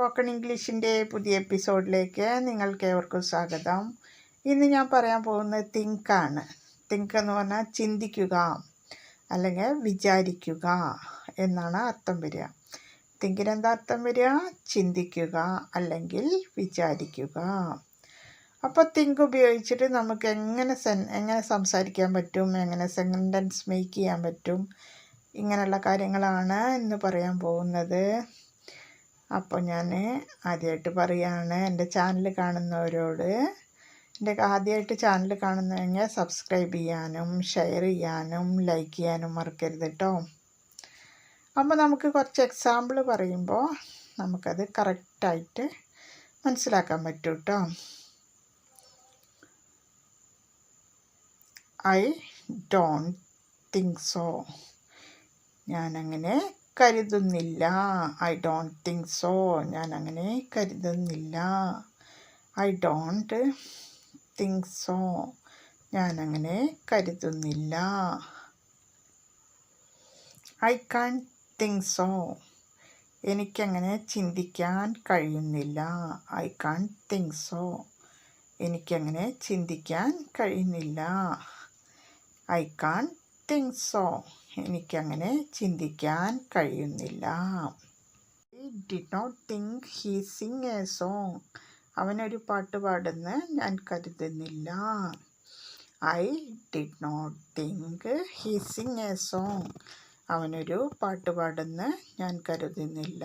Spoken ഇംഗ്ലീഷിന്റെ പുതിയ എപ്പിസോഡിലേക്ക് നിങ്ങൾക്ക് ഏവർക്കും സ്വാഗതം. ഇന്ന് ഞാൻ പറയാൻ പോകുന്നത് തിങ്കാണ്. തിങ്ക് എന്ന് പറഞ്ഞാൽ ചിന്തിക്കുക അല്ലെങ്കിൽ വിചാരിക്കുക എന്നാണ് അർത്ഥം വരിക. തിങ്കിന് എന്താ അർത്ഥം വരിക? ചിന്തിക്കുക അല്ലെങ്കിൽ വിചാരിക്കുക. അപ്പോൾ തിങ്ക് ഉപയോഗിച്ചിട്ട് നമുക്ക് എങ്ങനെ സെൻ എങ്ങനെ സംസാരിക്കാൻ പറ്റും? എങ്ങനെ സെന്റൻസ് മേക്ക് ചെയ്യാൻ പറ്റും? ഇങ്ങനെയുള്ള കാര്യങ്ങളാണ് ഇന്ന് പറയാൻ പോകുന്നത്. അപ്പോൾ ഞാൻ ആദ്യമായിട്ട് പറയുകയാണ് എന്റെ ചാനൽ കാണുന്നവരോട്. എന്റെ ആദ്യമായിട്ട് ചാനൽ കാണുന്നതെങ്കിൽ സബ്സ്ക്രൈബ് ചെയ്യാനും ഷെയർ ചെയ്യാനും ലൈക്ക് ചെയ്യാനും മറക്കരുത് കേട്ടോ അപ്പോൾ നമുക്ക് കുറച്ച് എക്സാമ്പിൾ പറയുമ്പോൾ നമുക്കത് കറക്റ്റായിട്ട് മനസ്സിലാക്കാൻ പറ്റും കേട്ടോ ഐ ഡോണ്ട് തിങ്ക് സോ ഞാനങ്ങനെ കരുതുന്നില്ല. ഐ ഡോണ്ട് തിങ്ക് സോ ഞാൻ അങ്ങനെ കരുതുന്നില്ല. ഐ ഡോണ്ട് തിങ്ക് സോ ഞാൻ അങ്ങനെ കരുതുന്നില്ല. ഐ കാൺ തിങ്ക് സോ എനിക്കങ്ങനെ ചിന്തിക്കാൻ കഴിയുന്നില്ല. ഐ കാൺ തിങ്ക് സോ എനിക്കങ്ങനെ ചിന്തിക്കാൻ കഴിയുന്നില്ല. ഐ കാൺ തിങ്ക് സോ എനിക്കങ്ങനെ ചിന്തിക്കാൻ കഴിയുന്നില്ല. I did not think he sing a song അവനൊരു പാട്ട് പാടുന്ന ഞാൻ കരുതുന്നില്ല. I did not think he sing a song അവനൊരു പാട്ട് പാടുന്ന ഞാൻ കരുതുന്നില്ല.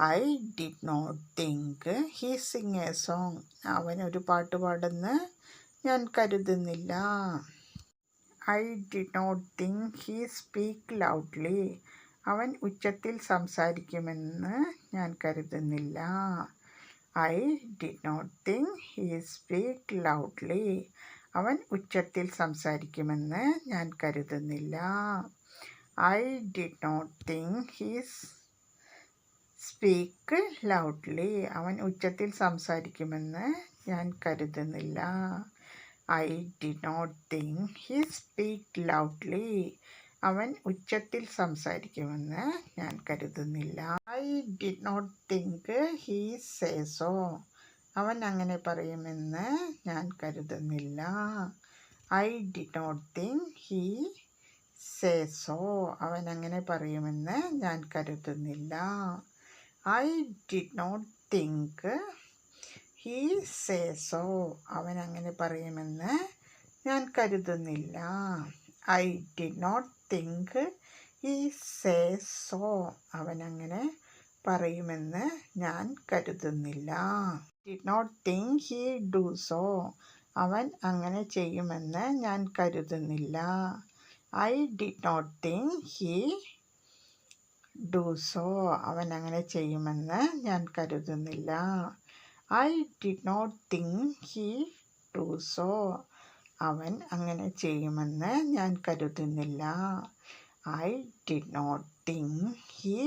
I did not think he sing a song അവനൊരു പാട്ട് പാടുന്ന ഞാൻ കരുതുന്നില്ല. I did not think he speak loudly. അവൻ ഉച്ചത്തിൽ സംസാരിക്കുമെന്ന് ഞാൻ കരുതുന്നില്ല. I did not think he speak loudly. അവൻ ഉച്ചത്തിൽ സംസാരിക്കുമെന്ന് ഞാൻ കരുതുന്നില്ല. I did not think he's speak loudly. അവൻ ഉച്ചത്തിൽ സംസാരിക്കുമെന്ന് ഞാൻ കരുതുന്നില്ല. I did not think he speak loudly അവൻ ഉച്ചത്തിൽ സംസാരിക്കുമെന്ന് ഞാൻ കരുതുന്നില്ല. I did not think he says so അവൻ അങ്ങനെ പറയുമെന്ന് ഞാൻ കരുതുന്നില്ല. I did not think he says so അവൻ അങ്ങനെ പറയുമെന്ന് ഞാൻ കരുതുന്നില്ല. I did not think he says so അവൻ അങ്ങനെ പറയുമെന്ന് ഞാൻ കരുതുന്നില്ല. I did not think he says so അവൻ അങ്ങനെ പറയുമെന്ന് ഞാൻ കരുതുന്നില്ല. Did not think he do so അവൻ അങ്ങനെ ചെയ്യുമെന്ന് ഞാൻ കരുതുന്നില്ല. I did not think he do so അവൻ അങ്ങനെ ചെയ്യുമെന്ന് ഞാൻ കരുതുന്നില്ല. I did not think he do so അവൻ അങ്ങനെ ചെയ്യുമെന്ന് ഞാൻ കരുതുന്നില്ല. I did not think he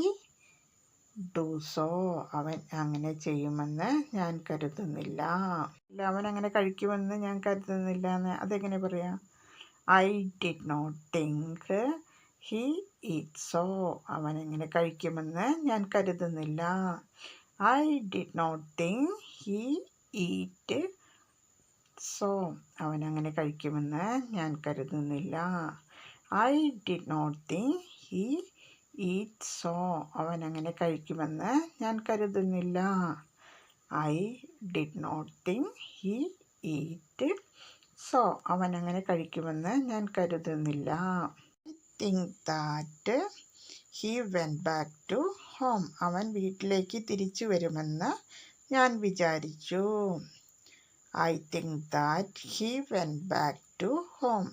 do so അവൻ അങ്ങനെ ചെയ്യുമെന്ന് ഞാൻ കരുതുന്നില്ല. ഇല്ല അവൻ അങ്ങനെ കഴിക്കുമെന്ന് ഞാൻ കരുതുന്നില്ല എന്ന് അതെങ്ങനെ പറയാം? I did not think he eat so അവൻ എങ്ങനെ കഴിക്കുമെന്ന് ഞാൻ കരുതുന്നില്ല. I did not think he eat so അവൻ അങ്ങനെ കഴിക്കുമെന്ന് ഞാൻ കരുതുന്നില്ല. I did not think he eat so അവൻ അങ്ങനെ കഴിക്കുമെന്ന് ഞാൻ കരുതുന്നില്ല. I did not think he eat so അവൻ അങ്ങനെ കഴിക്കുമെന്ന് ഞാൻ കരുതുന്നില്ല. Think that he went back to home അവൻ വീട്ടിലേക്ക് തിരിച്ചു വരുമെന്ന് ഞാൻ വിചാരിച്ചു. I think that he went back to home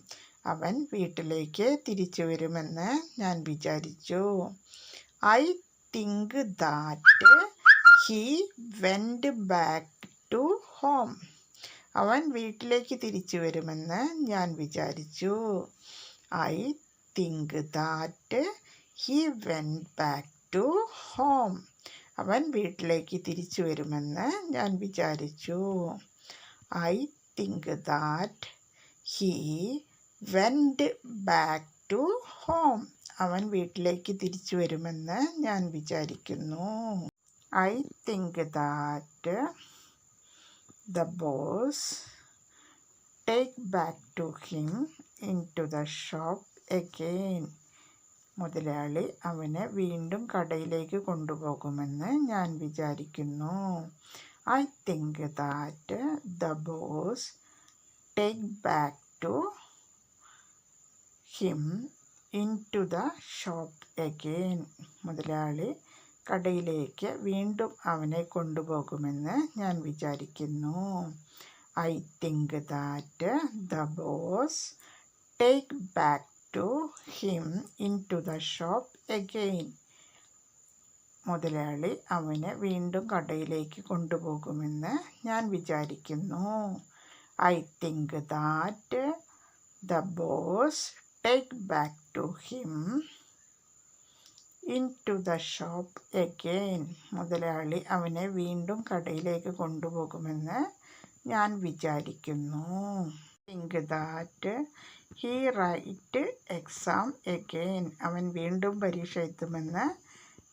അവൻ വീട്ടിലേക്ക് തിരിച്ചു വരുമെന്ന് ഞാൻ വിചാരിച്ചു. I think that he went back to home അവൻ വീട്ടിലേക്ക് തിരിച്ചു വരുമെന്ന് ഞാൻ വിചാരിച്ചു. I think that he went back to home അവൻ വീട്ടിലേക്ക് തിരിച്ചു വരുമെന്ന് ഞാൻ വിചാരിച്ചു. I think that he went back to home അവൻ വീട്ടിലേക്ക് തിരിച്ചു വരുമെന്ന് ഞാൻ വിചാരിക്കുന്നു. I think that the boss take back to him in to the shop again മുതലാളി അവനെ വീണ്ടും കടയിലേക്ക് കൊണ്ടുപോകുമെന്ന് ഞാൻ വിചാരിക്കുന്നു. I think that the boss take back to him in to the shop again മുതലാളി കടയിലേക്ക് വീണ്ടും അവനെ കൊണ്ടുപോകുമെന്ന് ഞാൻ വിചാരിക്കുന്നു. I think that the boss take back to him in to the shop again മുതലാളി അവനെ വീണ്ടും കടയിലേക്ക് കൊണ്ടുപോകുമെന്ന് ഞാൻ വിചാരിക്കുന്നു. I think that the boss take back to him in to the shop again മുതലാളി അവനെ വീണ്ടും കടയിലേക്ക് കൊണ്ടുപോകുമെന്ന് ഞാൻ വിചാരിക്കുന്നു. Think that he write exam again അവൻ വീണ്ടും പരീക്ഷ എത്തുമെന്ന്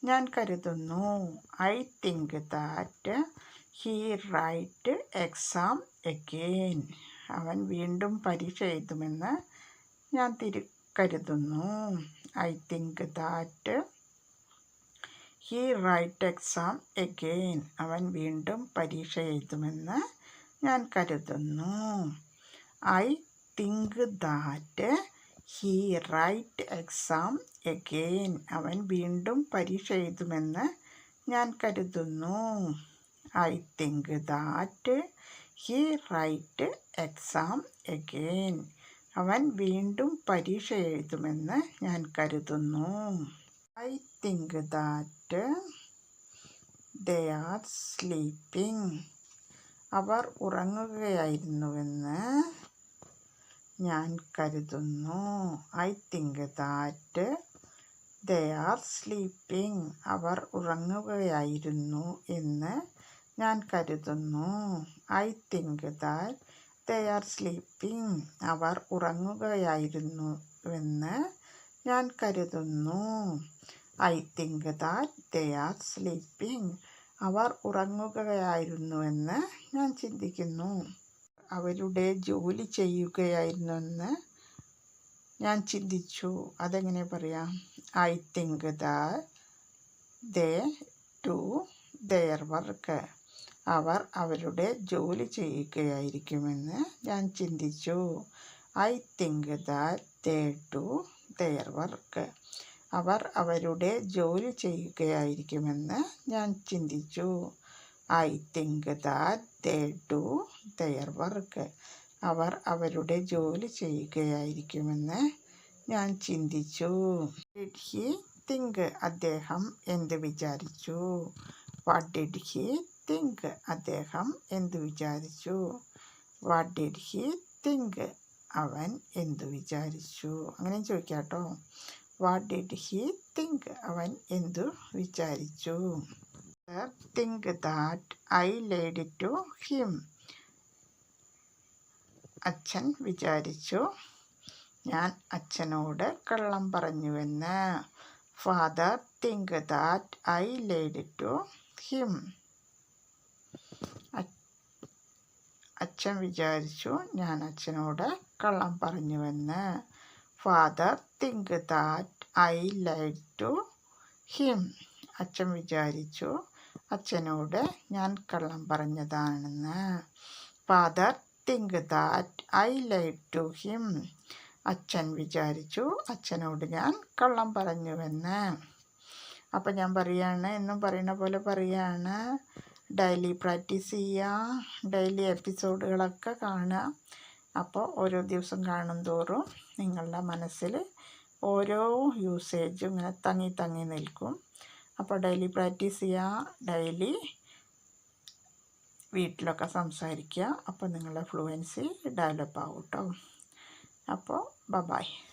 ഞാൻ കരുതുന്നു. I think that he write exam again അവൻ വീണ്ടും പരീക്ഷ എഴുതുമെന്ന് ഞാൻ തിരു കരുതുന്നു. I think that he write exam again അവൻ വീണ്ടും പരീക്ഷ എഴുതുമെന്ന് ഞാൻ കരുതുന്നു. I think that he write exam again. അവൻ വീണ്ടും പരീക്ഷ എഴുതുമെന്ന് ഞാൻ കരുതുന്നു. I think that he write exam again. അവൻ വീണ്ടും പരീക്ഷ എഴുതുമെന്ന് ഞാൻ കരുതുന്നു. I think that they are sleeping. അവർ ഉറങ്ങുകയായിരുന്നുവെന്ന് ഞാൻ കരുതുന്നു. I think that they are sleeping. അവർ ഉറങ്ങുകയായിരുന്നു എന്ന് ഞാൻ കരുതുന്നു. I think that they are sleeping. അവർ ഉറങ്ങുകയായിരുന്നു എന്ന് ഞാൻ കരുതുന്നു. I think that they are sleeping. അവർ ഉറങ്ങുകയായിരുന്നുവെന്ന് ഞാൻ ചിന്തിക്കുന്നു. അവരുടെ ജോലി ചെയ്യുകയായിരുന്നെന്ന് ഞാൻ ചിന്തിച്ചു. അതെങ്ങനെ പറയാം? I think the they do work അവർ അവരുടെ ജോലി ചെയ്യുകയായിരിക്കുമെന്ന് ഞാൻ ചിന്തിച്ചു. I think that they do work അവർ അവരുടെ ജോലി ചെയ്യുകയായിരിക്കുമെന്ന് ഞാൻ ചിന്തിച്ചു. I think that they do their work. അവർ അവരുടെ ജോലി ചെയ്യുകയായിരിക്കുമെന്ന് ഞാൻ ചിന്തിച്ചു. ഡിഡ് ഹി തിങ്ക് അദ്ദേഹം എന്ത് വിചാരിച്ചു? വാട്ട് ഡിഡ് ഹി തിങ്ക് അദ്ദേഹം എന്ത് വിചാരിച്ചു? വാട്ട് ഡിഡ് ഹി തിങ്ക് അവൻ എന്ത് വിചാരിച്ചു? അങ്ങനെ ചോദിക്കാം കേട്ടോ വാട്ട് ഡിഡ് ഹി തിങ്ക് അവൻ എന്തു വിചാരിച്ചു? Think that I laid it to him. അച്ഛൻ വിചാരിച്ചു ഞാൻ അച്ഛനോട് കള്ളം പറഞ്ഞുവെന്ന്. Father think that I lied to him അച്ഛൻ വിചാരിച്ചു ഞാൻ അച്ഛനോട് കള്ളം പറഞ്ഞുവെന്ന്. Father think that I lied to him അച്ഛൻ വിചാരിച്ചു അച്ഛനോട് ഞാൻ കള്ളം പറഞ്ഞതാണെന്ന്. Father think that I like to him അച്ഛൻ വിചാരിച്ചു. അച്ഛനോട് ഞാൻ കള്ളം പറഞ്ഞുവെന്ന്. അപ്പം ഞാൻ പറയാണ് എന്നും പറയുന്ന പോലെ പറയാണ്. ഡെയിലി പ്രാക്ടീസ് ചെയ്യുക ഡെയിലി എപ്പിസോഡുകളൊക്കെ കാണുക. അപ്പോൾ ഓരോ ദിവസം കാണും തോറും നിങ്ങളുടെ മനസ്സിൽ ഓരോ യൂസേജും ഇങ്ങനെ തങ്ങി തങ്ങി നിൽക്കും. അപ്പോൾ ഡെയിലി പ്രാക്ടീസ് ചെയ്യുക ഡെയിലി വീട്ടിലൊക്കെ സംസാരിക്കുക. അപ്പോൾ നിങ്ങളുടെ ഫ്ലുവൻസി ഡെവലപ്പ് ആവും കേട്ടോ അപ്പോൾ ബബായ് ബായ്